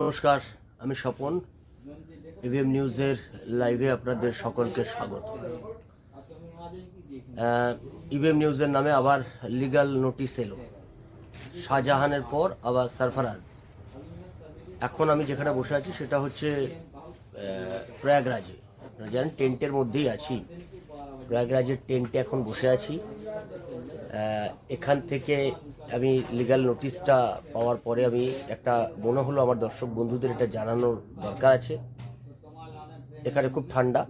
নমস্কার, আমি স্বপন। এভিএম নিউজের লাইভে আপনাদের সকলকে স্বাগত। ইভিএম নিউজের নামে আবার লিগ্যাল নোটিশ এলো। শাহজাহানের পর আবার সারফারাজ। এখন আমি যেখানে বসে আছি সেটা হচ্ছে প্রয়াগরাজে। আপনারা জানেন, টেন্টের মধ্যেই আছি। প্রয়াগরাজের টেন্টে এখন বসে আছি। এখান থেকে আমি লিগাল নোটিশটা পাওয়ার পরে আমি একটা মনে হলো আমার দর্শক বন্ধুদের এটা জানানোর দরকার আছে। এখানে খুব ঠান্ডা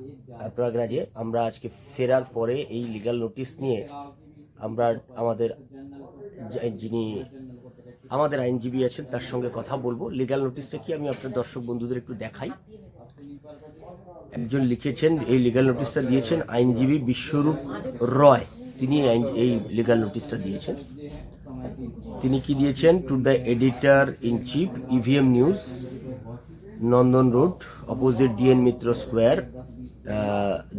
প্রয়াগরাজে আমরা আজকে ফেরার পরে এই লিগাল নোটিশ নিয়ে আমরা আমাদের যিনি আমাদের আইনজীবী আছেন, তার সঙ্গে কথা বলব। লিগাল নোটিশটা কি আমি আপনার দর্শক বন্ধুদের একটু দেখাই। একজন লিখেছেন, এই লিগাল নোটিশটা দিয়েছেন আইনজীবী বিশ্বরূপ রয়। তিনি এই লিগাল নোটিশটা দিয়েছেন। তিনি কি দিয়েছেন? To the editor in chief EVM news Nandan road opposite D N Mitra square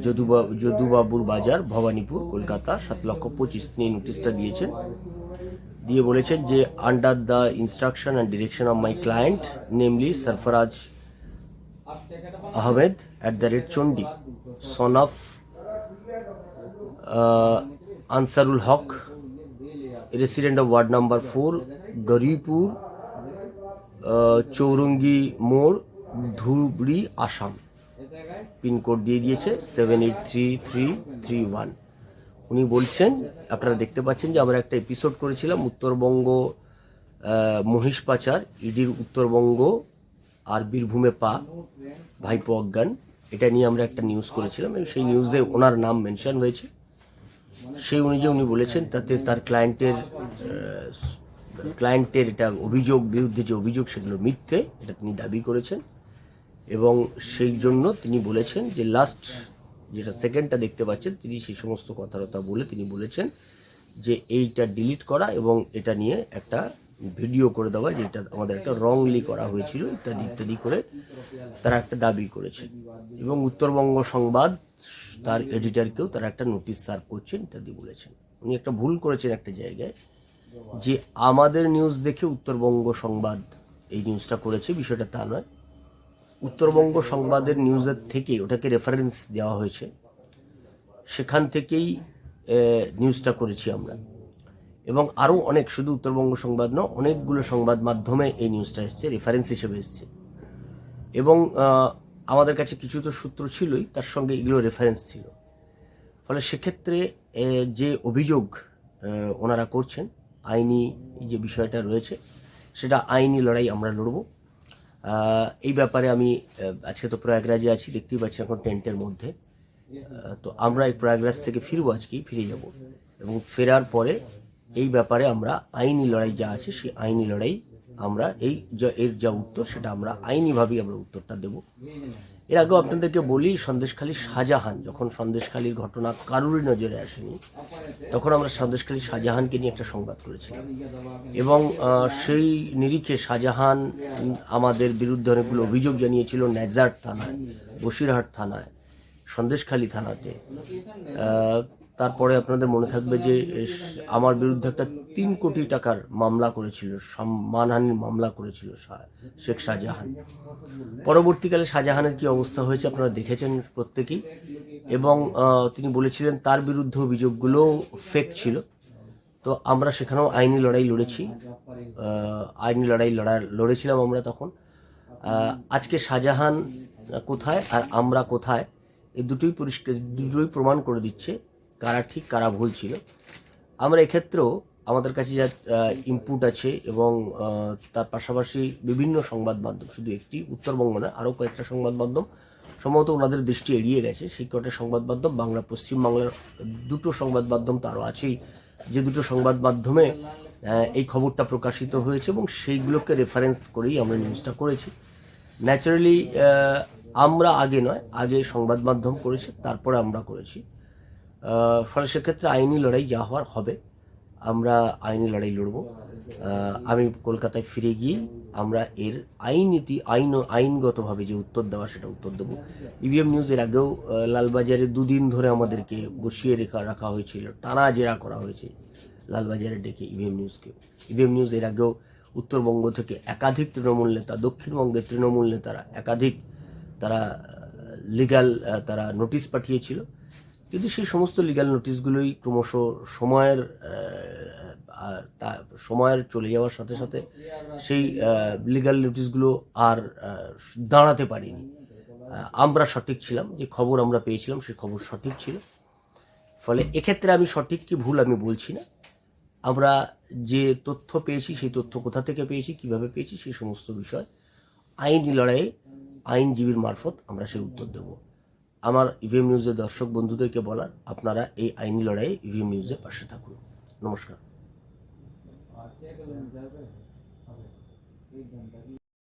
যদুবা- যদুবাবুর বাজার, ভবানীপুর, কলকাতা, সাত লক্ষ পঁচিশ তিনি নোটিশটা দিয়েছেন। দিয়ে বলেছেন যে under the instruction and direction of my client namely Sarfaraz Ahmed at the rate Chandi son of Ansarul Haque resident of ward number four Garipur Chowrangi মোড় ধুবড়ি আসাম পিনকোড দিয়ে দিয়েছে seven eight three three three one উনি বলছেন, আপনারা দেখতে পাচ্ছেন যে আমরা একটা এপিসোড করেছিলাম উত্তরবঙ্গ মহিষ পাচার, ইডির উত্তরবঙ্গ আর বীরভূমে পা, ভাইপো অজ্ঞান। এটা নিয়ে আমরা একটা নিউজ করেছিলাম এবং সেই নিউজে ওনার নাম মেনশন হয়েছে। সেই অনুযায়ী উনি বলেছেন, তাতে তার ক্লায়েন্টের ক্লায়েন্টের এটা অভিযোগ, বিরুদ্ধে যে অভিযোগ, সেগুলো মিথ্যে, এটা তিনি দাবি করেছেন। এবং সেই জন্য তিনি বলেছেন যে লাস্ট যেটা সেকেন্ডটা দেখতে পাচ্ছেন, তিনি সেই সমস্ত কথাবার্তা বলে তিনি বলেছেন যে এইটা ডিলিট করা এবং এটা নিয়ে একটা ভিডিও করে দেওয়া যেটা আমাদের একটা রংলি করা হয়েছিল, ইত্যাদি ইত্যাদি করে তারা একটা দাবি করেছে। এবং উত্তরবঙ্গ সংবাদ তার এডিটারকেও তারা একটা নোটিশ সার্ভ করছেন, ইত্যাদি বলেছেন। উনি একটা ভুল করেছেন একটা জায়গায়, যে আমাদের নিউজ দেখে উত্তরবঙ্গ সংবাদ এই নিউজটা করেছে, বিষয়টা তা নয়। উত্তরবঙ্গ সংবাদের নিউজের থেকে ওটাকে রেফারেন্স দেওয়া হয়েছে। সেখান থেকেই নিউজটা করেছি আমরা। এবং আরও অনেক, শুধু উত্তরবঙ্গ সংবাদ নয়, অনেকগুলো সংবাদ মাধ্যমে এই নিউজটা এসছে রেফারেন্স হিসেবে এসছে। এবং আমাদের কাছে কিছু তো সূত্র ছিলই, তার সঙ্গে এগুলো রেফারেন্স ছিল। ফলে সেক্ষেত্রে যে অভিযোগ ওনারা করছেন, আইনি যে বিষয়টা রয়েছে, সেটা আইনি লড়াই আমরা লড়ব। এই ব্যাপারে আমি আজকে তো প্রয়াগরাজে আছি, দেখতেই পাচ্ছি এখন টেন্টের মধ্যে। তো আমরা এই প্রয়াগরাজ থেকে ফিরবো আজকেই, ফিরে যাব। এবং ফেরার পরে এই ব্যাপারে আমরা আইনি লড়াই যা আছে, সেই আইনি লড়াই আমরা এই এর যা উত্তর, সেটা আমরা আইনিভাবেই আমরা উত্তরটা দেব। এর আগেও আপনাদেরকে বলি, সন্দেশখালী শাহজাহান, যখন সন্দেশখালীর ঘটনা কারুরই নজরে আসেনি, তখন আমরা সন্দেশখালী শাহজাহানকে নিয়ে একটা সংবাদ করেছিলাম। এবং সেই নিরিখে শাহজাহান আমাদের বিরুদ্ধে অনেকগুলো অভিযোগ জানিয়েছিল ন্যাজার থানায়, বসিরহাট থানায়, সন্দেশখালী থানাতে। তারপরে আপনাদের মনে থাকবে যে আমার বিরুদ্ধে একটা তিন কোটি টাকার মামলা করেছিল মানহানির মামলা করেছিল শেখ শাহজাহান। পরবর্তীকালে শাহজাহানের কি অবস্থা হয়েছে আপনারা দেখেছেন প্রত্যেকেই। এবং তিনি বলেছিলেন তার বিরুদ্ধে অভিযোগগুলো ফেক ছিল। তো আমরা সেখানেও আইনি লড়াই লড়েছি। আইনি লড়াই লড়া, লড়েছিলাম আমরা তখন। আজকে শাহজাহান কোথায় আর আমরা কোথায় এই দুটোই পরিষ্কার, দুটোই প্রমাণ করে দিচ্ছে। কারা ঠিক, কারা ভুল ছিল। আমরা এক্ষেত্রেও আমাদের কাছে যা ইনপুট আছে এবং তার পাশাপাশি বিভিন্ন সংবাদ মাধ্যম, শুধু একটি উত্তরবঙ্গ না, আরও কয়েকটা সংবাদ মাধ্যম সম্ভবত ওনাদের দৃষ্টি এড়িয়ে গেছে। সেই কটা সংবাদ মাধ্যম, বাংলা পশ্চিম বাংলার দুটো সংবাদ মাধ্যম তারও আছেই। যে দুটো সংবাদ মাধ্যমে এই খবরটা প্রকাশিত হয়েছে এবং সেইগুলোকে রেফারেন্স করেই আমরা নিউজটা করেছি। ন্যাচারালি আমরা আগে নয়, আগে সংবাদ মাধ্যম করেছে, তারপরে আমরা করেছি। ফলে সেক্ষেত্রে আইনি লড়াই যা হওয়ার হবে। আমরা আইনি লড়াই লড়ব। আমি কলকাতায় ফিরে গিয়ে আমরা এর আইনীতি আইন, আইনগতভাবে যে উত্তর দেওয়া সেটা উত্তর দেবো। ইভিএম নিউজ এর আগেও লালবাজারে দুদিন ধরে আমাদেরকে বসিয়ে রেখা, রাখা হয়েছিল, টানা জেরা করা হয়েছে লালবাজারে ডেকে ইভিএম নিউজকে ইভিএম নিউজ এর আগেও উত্তরবঙ্গ থেকে একাধিক তৃণমূল নেতা, দক্ষিণবঙ্গের তৃণমূল নেতারা একাধিক তারা লিগ্যাল তারা নোটিশ পাঠিয়েছিল। কিন্তু সেই সমস্ত লিগ্যাল নোটিশগুলোই ক্রমশ সময়ের তা- সময়ের চলে যাওয়ার সাথে সাথে সেই লিগ্যাল নোটিশগুলো আর দাঁড়াতে পারিনি। আমরা সঠিক ছিলাম, যে খবর আমরা পেয়েছিলাম সেই খবর সঠিক ছিল। ফলে এক্ষেত্রে আমি সঠিক কি ভুল আমি বলছি না। আমরা যে তথ্য পেয়েছি সেই তথ্য কোথা থেকে পেয়েছি, কীভাবে পেয়েছি সেই সমস্ত বিষয় আইনি লড়াইয়ে আইনজীবীর মারফত আমরা সেই উত্তর দেব। আমার ইভিএম নিউজের দর্শক বন্ধুদেরকে বলার, আপনারা এই আইনি লড়াইয়ে ইভিএম নিউজের পাশে থাকুন। নমস্কার।